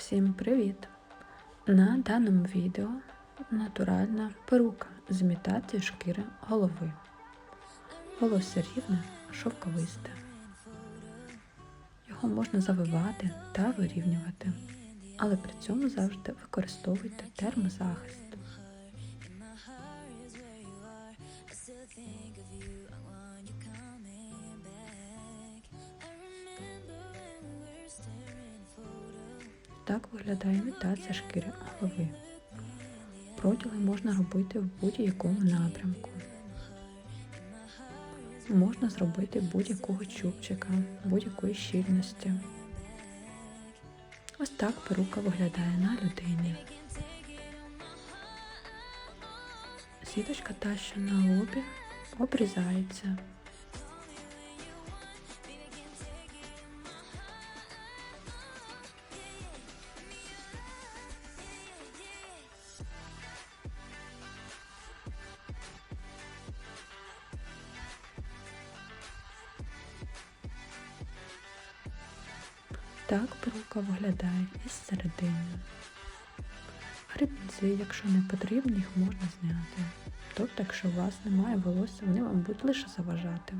Всім привіт! На даному відео натуральна перука з імітацією шкіри голови. Волосся рівне, шовковисте. Його можна завивати та вирівнювати, але при цьому завжди використовуйте термозахист. Так виглядає імітація шкіри голови. Проділи можна робити в будь-якому напрямку. Можна зробити будь-якого чубчика, будь-якої щільності. Ось так перука виглядає на людині. Сіточка та, що на лобі, обрізається. Так пилка виглядає із середини. Грибці, якщо не потрібні, їх можна зняти. Тобто, якщо у вас немає волосся, вони вам будуть лише заважати.